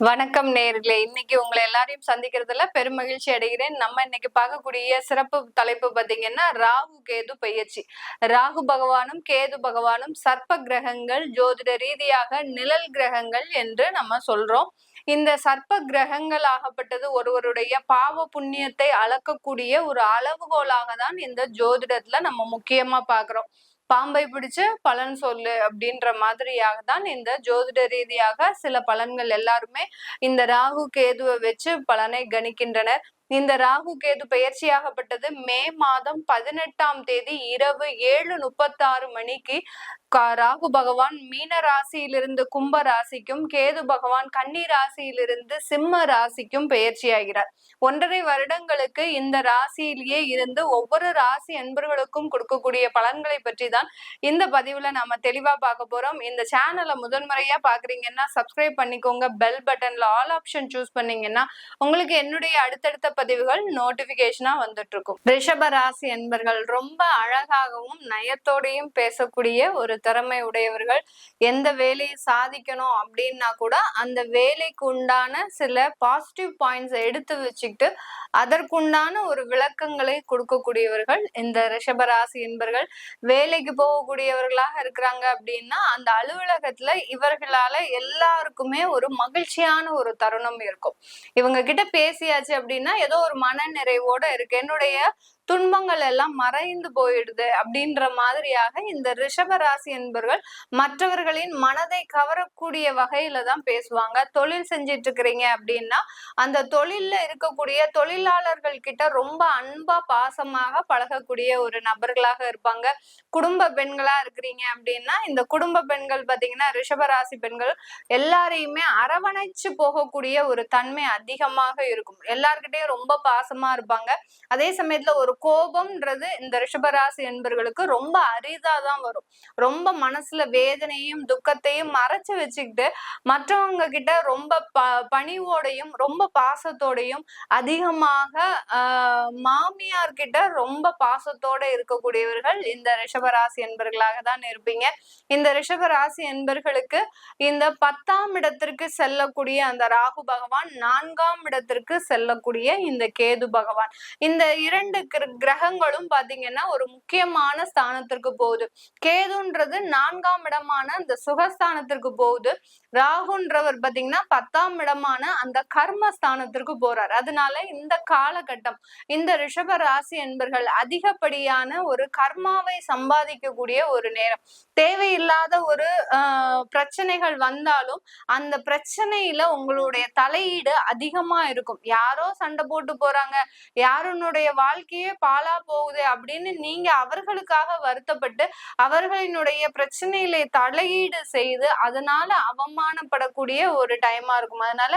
வணக்கம் நேர்களே. இன்னைக்கு உங்களை எல்லாரையும் சந்திக்கிறதுல பெருமகிழ்ச்சி அடைகிறேன். நம்ம இன்னைக்கு பார்க்கக்கூடிய சிறப்பு தலைப்பு பார்த்தீங்கன்னா ராகு கேது பயிற்சி. ராகு பகவானும் கேது பகவானும் சர்ப்ப கிரகங்கள் ஜோதிட ரீதியாக நிழல் கிரகங்கள் என்று நம்ம சொல்றோம். இந்த சர்ப்ப கிரகங்கள் ஆகப்பட்டது ஒருவருடைய பாவ புண்ணியத்தை அளக்கக்கூடிய ஒரு அளவுகோலாக தான் இந்த ஜோதிடத்துல நம்ம முக்கியமா பாக்குறோம் பாம்பை பிடிச்சு பலன் சொல்லு அப்படின்ற மாதிரியாக தான் இந்த ஜோதிட ரீதியாக சில பலன்கள் எல்லாருமே இந்த ராகு கேதுவை வச்சு பலனை கணிக்கின்றனர். இந்த ராகு கேது பெயர்ச்சியாகப்பட்டது மே மாதம் பதினெட்டாம் தேதி இரவு ஏழு முப்பத்தாறு மணிக்கு. ராகு பகவான் மீன ராசியிலிருந்து கும்ப ராசிக்கும் கேது பகவான் கன்னி ராசியிலிருந்து சிம்ம ராசிக்கும் பெயர்ச்சியாகிறார். ஒன்றரை வருடங்களுக்கு இந்த ராசியிலேயே இருந்து ஒவ்வொரு ராசி அன்பர்களுக்கும் கொடுக்கக்கூடிய பலன்களை பற்றி தான் இந்த பதிவுல நாம தெளிவா பார்க்க போறோம். இந்த சேனலை முதன்முறையா பாக்குறீங்கன்னா சப்ஸ்கிரைப் பண்ணிக்கோங்க. பெல் பட்டன்ல ஆல் ஆப்ஷன் சூஸ் பண்ணீங்கன்னா உங்களுக்கு என்னுடைய அடுத்தடுத்த பதிவுகள் நோட்டிபிகேஷனா வந்துட்டு இருக்கும் ரிஷப ராசி என்பர்கள் ரொம்ப அழகாகவும் நயத்தோடையும் பேசக்கூடிய ஒரு திறமை உடையவர்கள். எந்த வேலையை சாதிக்கணும் அப்படின்னா கூட அந்த வேலைக்கு உண்டான சில பாசிட்டிவ் பாயிண்ட்ஸ் எடுத்து வச்சுக்கிட்டு அதற்குண்டான ஒரு விளக்கங்களை கொடுக்கக்கூடியவர்கள் இந்த ரிஷபராசி என்பர்கள். வேலைக்கு போகக்கூடியவர்களாக இருக்கிறாங்க அப்படின்னா அந்த அலுவலகத்துல இவர்களால எல்லாருக்குமே ஒரு மகிழ்ச்சியான ஒரு தருணம் இருக்கும். இவங்க கிட்ட பேசியாச்சு அப்படின்னா ஏதோ ஒரு மன நிறைவோட இருக்கு. என்னுடைய துன்பங்கள் எல்லாம் மறைந்து போயிடுது அப்படின்ற மாதிரியாக இந்த ரிஷபராசி என்பர்கள் என்பவர்கள் மற்றவர்களின் மனதை கவரக்கூடிய வகையில தான் பேசுவாங்க. தொழில் செஞ்சிட்டு இருக்கிறீங்க அப்படின்னா அந்த தொழில்ல இருக்கக்கூடிய தொழிலாளர்கள் கிட்ட ரொம்ப அன்பா பாசமாக பழகக்கூடிய ஒரு நபர்களாக இருப்பாங்க. குடும்ப பெண்களா இருக்கிறீங்க அப்படின்னா இந்த குடும்ப பெண்கள் பாத்தீங்கன்னா ரிஷபராசி பெண்கள் எல்லாரையுமே அரவணைச்சு போகக்கூடிய ஒரு தன்மை அதிகமாக இருக்கும். எல்லார்கிட்டையும் ரொம்ப பாசமா இருப்பாங்க. அதே சமயத்துல ஒரு கோபம்ன்றது இந்த ரிஷபராசி என்பர்களுக்கு ரொம்ப அரிதா தான் வரும். ரொம்ப மனசுல வேதனையும் துக்கத்தையும் மறைச்சு வச்சுக்கிட்டு மற்றவங்க கிட்ட ரொம்ப ப பணிவோடையும் ரொம்ப பாசத்தோடையும் அதிகமாக மாமியார் கிட்ட ரொம்ப பாசத்தோட இருக்கக்கூடியவர்கள் இந்த ரிஷபராசி என்பர்களாக தான் இருப்பீங்க. இந்த ரிஷபராசி என்பர்களுக்கு இந்த பத்தாம் இடத்திற்கு செல்லக்கூடிய அந்த ராகு பகவான் நான்காம் இடத்திற்கு செல்லக்கூடிய இந்த கேது பகவான். இந்த இரண்டு கிரகங்களும் பாத்தீங்கன்னா ஒரு முக்கியமான ஸ்தானத்திற்கு போகுது. கேதுன்றது நான்காம் இடமான அந்த சுகஸ்தானத்திற்கு போகுது. ராகுன்றவர் பாத்தீங்கன்னா பத்தாம் இடமான அந்த கர்மஸ்தானத்திற்கு போறார். அதனால இந்த காலகட்டம் இந்த ரிஷப ராசி என்பர்கள் அதிகப்படியான ஒரு கர்மாவை சம்பாதிக்கக்கூடிய ஒரு நேரம். தேவையில்லாத ஒரு ஆஹ் பிரச்சனைகள் வந்தாலும் அந்த பிரச்சனையில உங்களுடைய தலையீடு அதிகமா இருக்கும். யாரோ சண்டை போட்டு போறாங்க யாருனுடைய வாழ்க்கையே பாலா போகுது அப்படின்னு நீங்க அவர்களுக்காக வருத்தப்பட்டு அவர்களினுடைய பிரச்சனையில தலையீடு செய்து அதனால அவமானப்படக்கூடிய ஒரு டைமா இருக்கும். அதனால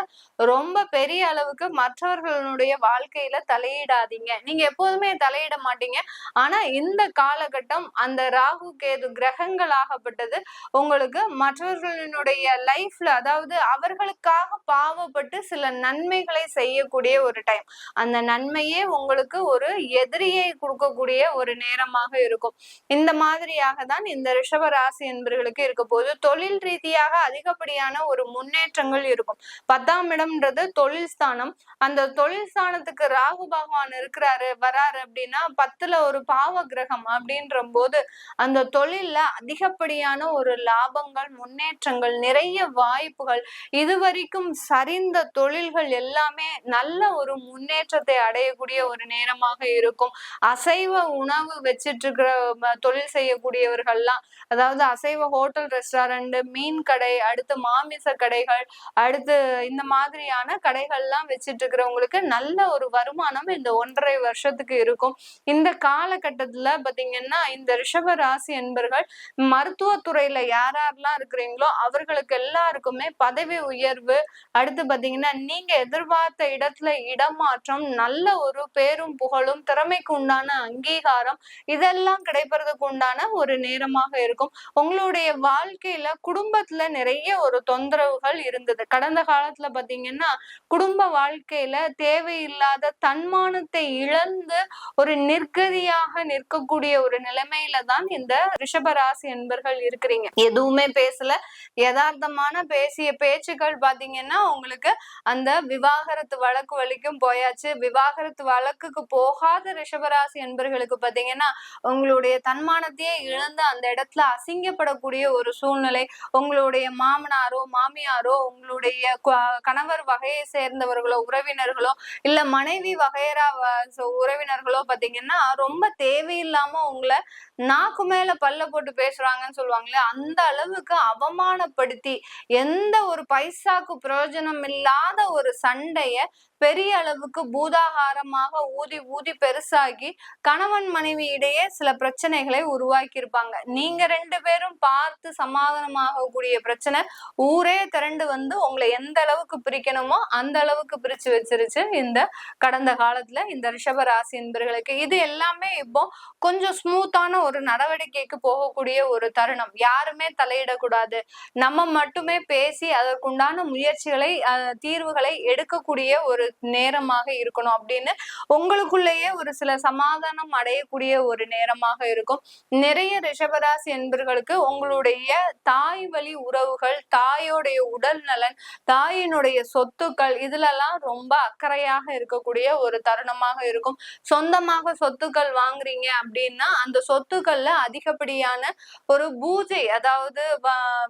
ரொம்ப பெரிய அளவுக்கு மற்றவர்களுடைய வாழ்க்கையில தலையிடாதீங்க. நீங்க எப்போதுமே தலையிட மாட்டீங்க. ஆனா இந்த காலகட்டம் அந்த ராகு கேது கிரகங்கள் ஆகப்பட்டது. உங்களுக்கு மற்றவர்களினுடைய லைஃப்ல அதாவது அவர்களுக்காக பாவப்பட்டு சில நன்மைகளை செய்யக்கூடிய ஒரு டைம் அந்த நன்மையே உங்களுக்கு ஒரு எதிரியை கொடுக்கக்கூடிய ஒரு நேரமாக இருக்கும். இந்த மாதிரியாக தான் இந்த ரிஷப ராசி என்பவர்களுக்கு இருக்க போது தொழில் ரீதியாக அதிகப்படியான ஒரு முன்னேற்றங்கள் இருக்கும். பத்தாம் இடம்ன்றது தொழில் ஸ்தானம். அந்த தொழில் ஸ்தானத்துக்கு ராகு பகவான் இருக்கிறாரு வராரு அப்படின்னா பத்துல ஒரு பாவ கிரகம் அப்படின்ற போது அந்த தொழில்ல அதிகப்படியான ஒரு லாபங்கள் முன்னேற்றங்கள் நிறைய வாய்ப்புகள் இதுவரைக்கும் சரிந்த தொழில்கள் எல்லாமே நல்ல ஒரு முன்னேற்றத்தை அடையக்கூடிய ஒரு நேரமாக இருக்கும். அசைவ உணவு வச்சிட்டு இருக்கிற தொழில் செய்யக்கூடியவர்கள்லாம் அதாவது அசைவ ஹோட்டல் ரெஸ்டாரண்ட் மீன் கடை அடுத்து மாமிச கடைகள் அடுத்து இந்த மாதிரியான கடைகள்லாம் வச்சிட்டு இருக்கிறவங்களுக்கு நல்ல ஒரு வருமானம் இந்த ஒன்றரை வருஷத்துக்கு இருக்கும். இந்த காலகட்டத்துல பாத்தீங்கன்னா இந்த ரிஷப ராசி என்பர்கள் மருத்துவத்துறையில யார் யாரெல்லாம் இருக்கிறீங்களோ அவர்களுக்கு எல்லாருக்குமே பதவி உயர்வு அடுத்து பாத்தீங்கன்னா நீங்க எதிர்பார்த்த இடத்துல இடமாற்றம் நல்ல ஒரு பேரும் புகழும் திறமைக்கு உண்டான அங்கீகாரம் இதெல்லாம் கிடைப்பதற்கு உண்டான ஒரு நேரமாக இருக்கும். உங்களுடைய வாழ்க்கையில குடும்பத்துல நிறைய ஒரு ஒரு தொந்தரவுகள் இருந்தது. கடந்த காலத்துல பாத்தீங்கன்னா குடும்ப வாழ்க்கையில தேவையில்லாத தன்மானத்தை இழந்து ஒரு நிர்கதியாக நிற்கக்கூடிய ஒரு நிலைமையில தான் இந்த ரிஷபராசி என்பர்கள் இருக்கிறீங்க. எதுவுமே பேசல. யதார்த்தமான பேசிய பேச்சுக்கள் பாத்தீங்கன்னா உங்களுக்கு அந்த விவாகரத்து வழக்கு வலிக்கும் போயாச்சு. விவாகரத்து வழக்குக்கு போகாத ரிஷபராசி என்பர்களுக்கு பாத்தீங்கன்னா உங்களுடைய தன்மானத்தையே இழந்து அந்த இடத்துல அசிங்கப்படக்கூடிய ஒரு சூழ்நிலை உங்களுடைய மாமனார் மாமியாரோ உங்களுடைய கணவர் வகையை சேர்ந்தவர்களோ உறவினர்களோ இல்ல மனைவி வகையரா உறவினர்களோ பாத்தீங்கன்னா ரொம்ப தேவையில்லாம உங்களை நாக்கு மேல பல்ல போட்டு பேசுறாங்கன்னு சொல்லுவாங்களே அந்த அளவுக்கு அவமானப்படுத்தி எந்த ஒரு பைசாக்கு பிரயோஜனம் இல்லாத ஒரு சண்டைய பெரிய அளவுக்கு பூதாகாரமாக ஊதி ஊதி பெருசாகி கணவன் மனைவி இடையே சில பிரச்சனைகளை உருவாக்கி இருப்பாங்க நீங்க ரெண்டு பேரும் பார்த்து சமாதானமாகக்கூடிய பிரச்சனை ஊரே திரண்டு வந்து உங்களை எந்த அளவுக்கு பிரிக்கணுமோ அந்த அளவுக்கு பிரிச்சு வச்சிருச்சு இந்த கடந்த காலத்துல இந்த ரிஷப ராசி என்பர்களுக்கு. இது எல்லாமே இப்போ கொஞ்சம் ஸ்மூத்தான ஒரு நடவடிக்கைக்கு போகக்கூடிய ஒரு தருணம். யாருமே தலையிடக்கூடாது. நம்ம மட்டுமே பேசி அதற்குண்டான முயற்சிகளை தீர்வுகளை எடுக்கக்கூடிய ஒரு நேரமாக இருக்கணும் அப்படின்னு உங்களுக்குள்ளேயே ஒரு சில சமாதானம் அடையக்கூடிய ஒரு நேரமாக இருக்கும். நிறைய ரிஷபராசி என்பர்களுக்கு உங்களுடைய தாய் வழி உறவுகள் தாயோடைய உடல் நலன் தாயினுடைய சொத்துக்கள் இதுலலாம் ரொம்ப அக்கறையாக இருக்கக்கூடிய ஒரு தருணமாக இருக்கும். சொந்தமாக சொத்துக்கள் வாங்குறீங்க அப்படின்னா அந்த சொத்துக்கள்ல அதிகப்படியான ஒரு பூஜை அதாவது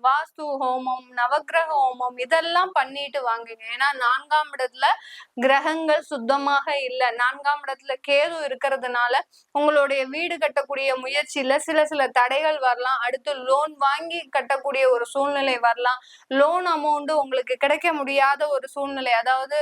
வாஸ்து ஹோமம் நவகிரக ஹோமம் இதெல்லாம் பண்ணிட்டு வாங்குங்க. ஏன்னா நான்காம் இடத்துல கிரகங்கள் சுத்தமாக இல்லை. நான்காம் இடத்துல கேது இருக்கிறதுனால உங்களுடைய வீடு கட்டக்கூடிய முயற்சியில சில சில தடைகள் வரலாம். அடுத்து லோன் வாங்கி கட்டக்கூடிய ஒரு சூழ்நிலை வரலாம். லோன் அமௌண்ட் உங்களுக்கு கிடைக்க முடியாத ஒரு சூழ்நிலை. அதாவது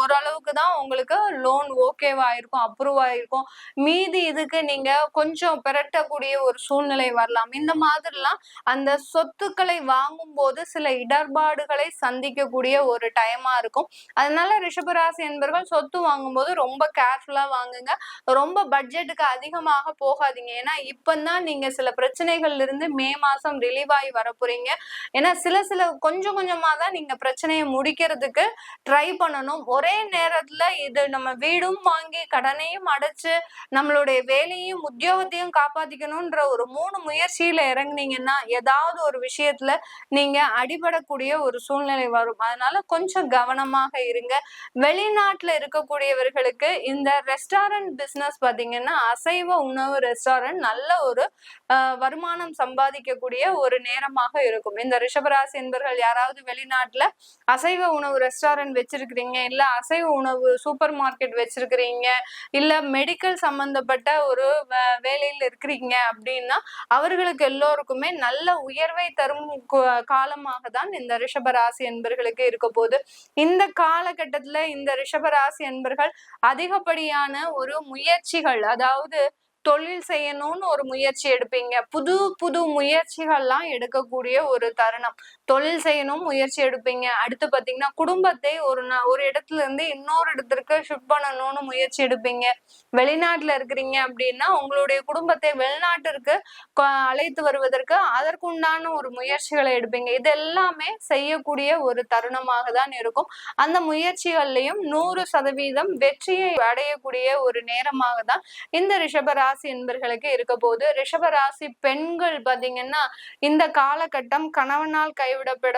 ஓரளவுக்கு தான் உங்களுக்கு லோன் ஓகேவா இருக்கும் அப்ரூவ் ஆயிருக்கும் மீதி இதுக்கு நீங்க கொஞ்சம் பிரட்டக்கூடிய ஒரு சூழ்நிலை வரலாம். இந்த மாதிரிலாம் அந்த சொத்துக்களை வாங்கும் போது சில இடர்பாடுகளை சந்திக்கக்கூடிய ஒரு டைமா இருக்கும். அதனால ரிஷபரா ராசி என்பர்கள் சொத்து வாங்கும்போது ரொம்ப கேர்ஃபுல்லா வாங்குங்க. ரொம்ப பட்ஜெட்டுக்கு அதிகமாக போகாதீங்க. ஏன்னா இப்பதான் நீங்க சில பிரச்சனைகள்ல இருந்து மே மாசம் ரிலீவ் ஆகி வர போறீங்க ஏன்னா சில சில கொஞ்சம் கொஞ்சமா தான் நீங்க பிரச்சனையை முடிக்கிறதுக்கு ட்ரை பண்ணணும். ஒரே நேரத்துல இது நம்ம வீடும் வாங்கி கடனையும் அடைச்சு நம்மளுடைய வேலையும் உத்தியோகத்தையும் காப்பாத்திக்கணும்ன்ற ஒரு மூணு முயற்சியில இறங்குனீங்கன்னா ஏதாவது ஒரு விஷயத்துல நீங்க அடிபடக்கூடிய ஒரு சூழ்நிலை வரும். அதனால கொஞ்சம் கவனமாக இருங்க. வெளி வெளிநாட்டுல இருக்கக்கூடியவர்களுக்கு இந்த ரெஸ்டாரண்ட் பிசினஸ் பாத்தீங்கன்னா அசைவ உணவு ரெஸ்டாரண்ட் நல்ல ஒரு வருமானம் சம்பாதிக்கக்கூடிய ஒரு நேரமாக இருக்கும். இந்த ரிஷபராசி என்பர்கள் யாராவது வெளிநாட்டுல அசைவ உணவு ரெஸ்டாரண்ட் வச்சிருக்கிறீங்க இல்ல அசைவ உணவு சூப்பர் மார்க்கெட் வச்சிருக்கிறீங்க இல்ல மெடிக்கல் சம்பந்தப்பட்ட ஒரு வேலையில் இருக்கிறீங்க அப்படின்னா அவர்களுக்கு எல்லோருக்குமே நல்ல உயர்வை தரும் காலமாக தான் இந்த ரிஷபராசி என்பர்களுக்கு இருக்க போது இந்த காலகட்டத்துல இந்த ரிஷபராசி என்பர்கள் அதிகப்படியான ஒரு முயற்சிகள் அதாவது தொழில் செய்யணும்னு ஒரு முயற்சி எடுப்பீங்க. புது புது முயற்சிகள்லாம் எடுக்கக்கூடிய ஒரு தருணம். தொழில் செய்யணும் முயற்சி எடுப்பீங்க. அடுத்து பாத்தீங்கன்னா குடும்பத்தை ஒரு ஒரு இடத்துல இருந்து இன்னொரு இடத்திற்கு ஷிஃப்ட் பண்ணணும்னு முயற்சி எடுப்பீங்க. வெளிநாட்டுல இருக்கிறீங்க அப்படின்னா உங்களுடைய குடும்பத்தை வெளிநாட்டிற்கு அழைத்து வருவதற்கு அதற்குண்டான ஒரு முயற்சிகளை எடுப்பீங்க. இது எல்லாமே செய்யக்கூடிய ஒரு தருணமாக தான் இருக்கும். அந்த முயற்சிகள்லையும் நூறு சதவீதம் வெற்றியை அடையக்கூடிய ஒரு நேரமாக தான் இந்த ரிஷபரா ராசி என்பர்களுக்கு இருக்க போது ரிஷப ராசி பெண்கள் பாத்தீங்கன்னா இந்த காலகட்டம் கணவனால் கைவிடப்பட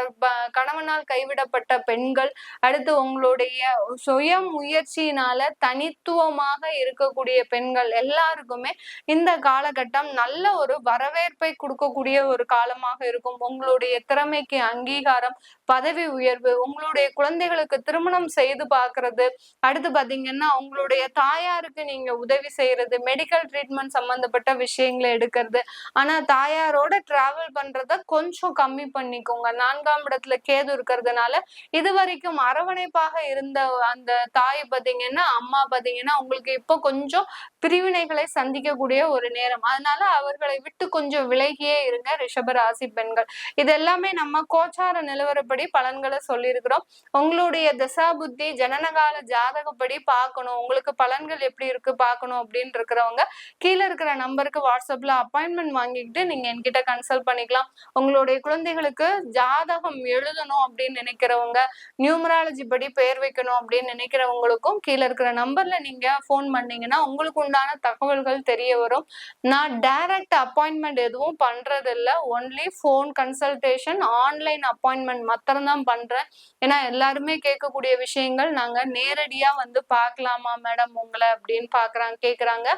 கணவனால் கைவிடப்பட்ட பெண்கள் அடுத்து உங்களுடைய சுய முயற்சியினால தனித்துவமாக இருக்கக்கூடிய பெண்கள் எல்லாருக்குமே இந்த காலகட்டம் நல்ல ஒரு வரவேற்பை கொடுக்கக்கூடிய ஒரு காலமாக இருக்கும். உங்களுடைய திறமைக்கு அங்கீகாரம் பதவி உயர்வு உங்களுடைய குழந்தைகளுக்கு திருமணம் செய்து பார்க்கறது அடுத்து பாத்தீங்கன்னா உங்களுடைய தாயாருக்கு நீங்க உதவி செய்யறது மெடிக்கல் ட்ரீட்மெண்ட் சம்பந்தப்பட்ட விஷயங்களை எடுக்கிறது. ஆனா தாயாரோட டிராவல் பண்றத கொஞ்சம் கம்மி பண்ணிக்கோங்க. நான்காம் இடத்துல கேது இருக்கிறதுனால இது வரைக்கும் அரவணைப்பாக இருந்த அந்த தாய் பாத்தீங்கன்னா அம்மா பாத்தீங்கன்னா உங்களுக்கு இப்போ கொஞ்சம் பிரிவினைகளை சந்திக்கக்கூடிய ஒரு நேரம். அதனால அவர்களை விட்டு கொஞ்சம் விலகியே இருங்க ரிஷபராசி பெண்கள். இது எல்லாமே நம்ம கோச்சார நிலவரப்படி பலன்களை சொல்லியிருக்கிறோம். உங்களுடைய தசா புத்தி ஜனனகால ஜாதகப்படி பார்க்கணும். உங்களுக்கு பலன்கள் எப்படி இருக்கு பார்க்கணும் அப்படின்னு இருக்கிறவங்க கீழே இருக்கிற நம்பருக்கு வாட்ஸ்அப்ல அப்பாயின்மெண்ட் வாங்கிக்கிட்டு நீங்க என்கிட்ட கன்சல்ட் பண்ணிக்கலாம். உங்களுடைய குழந்தைகளுக்கு ஜாதகம் எழுதணும் அப்படின்னு நினைக்கிறவங்க நியூமராலஜி படி பெயர் வைக்கணும் அப்படின்னு நினைக்கிறவங்களுக்கும் கீழே இருக்கிற நம்பர்ல நீங்க ஃபோன் பண்ணீங்கன்னா உங்களுக்கு உண்டான தகவல்கள் தெரிய வரும். நான் டைரக்ட் அப்பாயின்மெண்ட் எதுவும் பண்றது இல்லை only phone consultation online appointment மாத்திரம்தான் பண்றேன். ஏன்னா எல்லாருமே கேட்கக்கூடிய விஷயங்கள் நாங்க நேரடியா வந்து பார்க்கலாமா மேடம் உங்களை அப்படின்னு பாக்குறாங்க கேக்குறாங்க.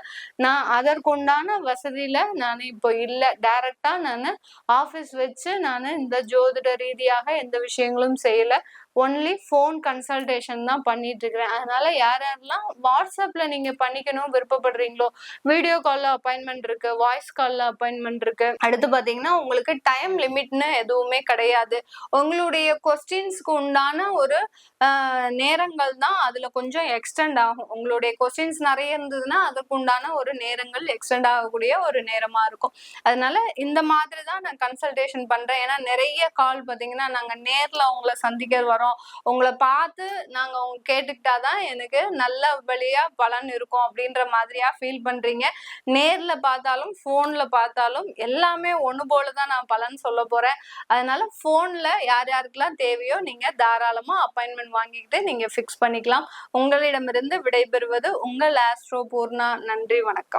நான் அதற்குண்டான வசதியில நான் இப்போ இல்ல. டைரக்டா நான் ஆபீஸ் வச்சு நான் இந்த ஜோதிட ரீதியாக எந்த விஷயங்களும் செய்யல. ஒன்லி ஃபோன் கன்சல்டேஷன் தான் பண்ணிட்டு இருக்கிறேன் அதனால யார் யாரெல்லாம் வாட்ஸ்அப்ல நீங்க பண்ணிக்கணும் விருப்பப்படுறீங்களோ வீடியோ கால்ல அப்பாயின்மெண்ட் இருக்கு வாய்ஸ் கால்ல அப்பாயின்மெண்ட் இருக்கு. அடுத்து பாத்தீங்கன்னா உங்களுக்கு டைம் லிமிட்னு எதுவுமே கிடையாது. உங்களுடைய கொஸ்டின்ஸ்க்கு உண்டான ஒரு நேரங்கள் தான் அதுல கொஞ்சம் எக்ஸ்டெண்ட் ஆகும். உங்களுடைய கொஸ்டின்ஸ் நிறைய இருந்ததுன்னா அதுக்கு உண்டான ஒரு நேரங்கள் எக்ஸ்டெண்ட் ஆகக்கூடிய ஒரு நேரமா இருக்கும். அதனால இந்த மாதிரி தான் நான் கன்சல்டேஷன் பண்றேன். ஏன்னா நிறைய கால் பாத்தீங்கன்னா நாங்க நேர்ல அவங்கள சந்திக்க வரோம். உங்களை பார்த்து நாங்க உங்க கேட்டுக்கிட்டாதான் எனக்கு நல்ல வழியா பலன் இருக்கும் அப்படின்ற மாதிரியா ஃபீல் பண்றீங்க. நேர்ல பார்த்தாலும் போன்ல பார்த்தாலும் எல்லாமே ஒண்ணு போலதான் நான் பலன் சொல்ல போறேன். அதனால போன்ல யார் யாருக்கெல்லாம் தேவையோ நீங்க தாராளமா அப்பாயின்மெண்ட் வாங்கிக்கிட்டு நீங்க ஃபிக்ஸ் பண்ணிக்கலாம். உங்களிடமிருந்து விடைபெறுவது உங்கள் ஆஸ்ட்ரோ பூர்ணா நன்றி வணக்கம்.